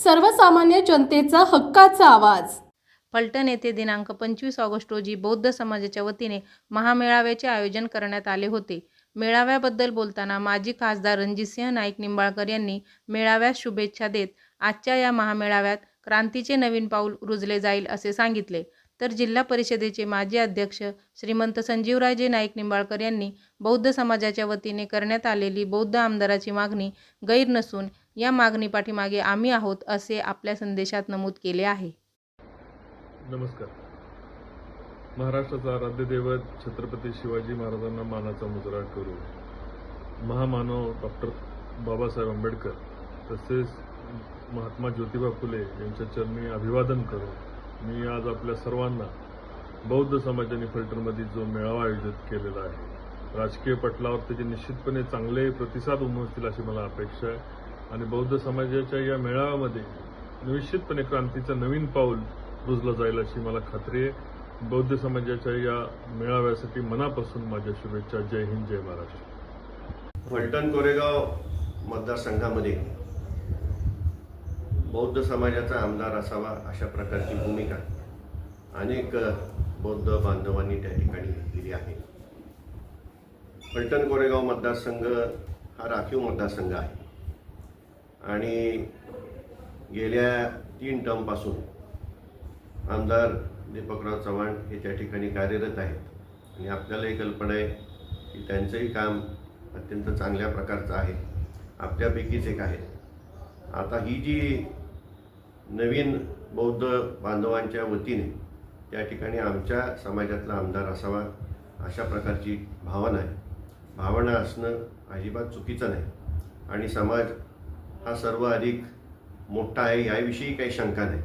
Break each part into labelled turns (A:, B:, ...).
A: सर्वसामान्य जनतेचा हक्काचा आवाज.
B: फलटण येथे दिनांक पंचवीस ऑगस्ट रोजी बौद्ध समाजाच्या वतीने महामेळाव्याचे आयोजन करण्यात आले होते. मेळाव्याबद्दल बोलताना माजी खासदार रणजितसिंह नाईक निंबाळकर यांनी मेळाव्यास शुभेच्छा देत आजच्या या महामेळाव्यात क्रांतीचे नवीन पाऊल रुजले जाईल असे सांगितले. तर जिल्हा परिषदेचे माजी अध्यक्ष श्रीमंत संजीवराजे नाईक निंबाळकर यांनी बौद्ध समाजाच्या वतीने करण्यात आलेली बौद्ध आमदाराची मागणी गैर नसून या मागणी पाठीमागे आम्ही आहोत असे आपल्या संदेशात नमूद केले आहे.
C: नमस्कार. महाराष्ट्राचा आराध्य दैवत छत्रपती शिवाजी महाराजांना मानाचा मुजरा करू. महामानव डॉक्टर बाबासाहेब आंबेडकर तसेच महात्मा ज्योतिबा फुले यांच्या चरणी अभिवादन करू. मी आज आपल्या सर्वांना बौद्ध समाजाने फलटणमध्ये जो मेळावा आयोजित केलेला आहे राजकीय पटलावर त्याचे निश्चितपणे चांगले प्रतिसाद उमजतील अशी मला अपेक्षा आहे. आणि बौद्ध समाजाच्या या मेळाव्यामध्ये निश्चितपणे क्रांतीचं नवीन पाऊल रुजलं जाईल अशी मला खात्री आहे. बौद्ध समाजाच्या या मेळाव्यासाठी मनापासून माझ्या शुभेच्छा. जय हिंद जय महाराष्ट्र.
D: फलटण कोरेगाव मतदारसंघामध्ये बौद्ध समाजाचा आमदार असावा अशा प्रकारची भूमिका अनेक बौद्ध बांधवांनी त्या ठिकाणी घेतलेली आहे. फलटण कोरेगाव मतदारसंघ हा राखीव मतदारसंघ आहे. आणि गेल्या तीन टर्मपासून आमदार दीपकराव चव्हाण हे त्या ठिकाणी कार्यरत आहेत. आणि आपल्यालाही कल्पना आहे की त्यांचंही काम अत्यंत चांगल्या प्रकारचं आहे. आपल्यापैकीच एक आहे. आता ही जी नवीन बौद्ध बांधवांच्या वतीने त्या ठिकाणी आमच्या समाजातला आमदार असावा अशा प्रकारची भावना आहे. भावना असणं अजिबात चुकीचं नाही. आणि समाज हा सर्व अधिक मोठा आहे याविषयी काही शंका नाही.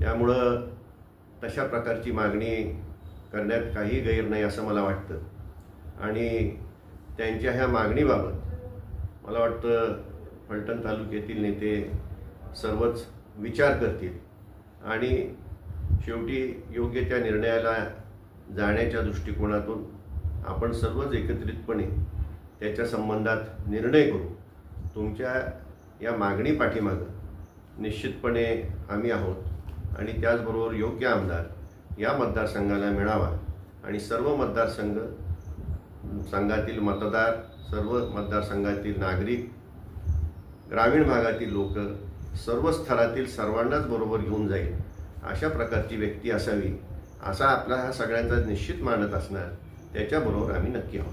D: त्यामुळं तशा प्रकारची मागणी करण्यात काही गैर नाही असं मला वाटतं. आणि त्यांच्या ह्या मागणीबाबत मला वाटतं फलटण तालुक्यातील नेते सर्वच विचार करतील. आणि शेवटी योग्य त्या निर्णयाला जाण्याच्या दृष्टिकोनातून आपण सर्वच एकत्रितपणे त्याच्या संबंधात निर्णय करू. तुमच्या या मागणी पाठीमागं निश्चितपणे आम्ही आहोत आणि त्याचबरोबर योग्य आमदार या मतदारसंघाला मिळावा आणि सर्व मतदारसंघ संघातील मतदार सर्व मतदारसंघातील नागरिक ग्रामीण भागातील लोक सर्व स्तरातील सर्वांनाच बरोबर घेऊन जाईल अशा प्रकारची व्यक्ती असावी असा आपला हा सगळ्यांचा निश्चित मानत असणार त्याच्याबरोबर आम्ही नक्की आहोत.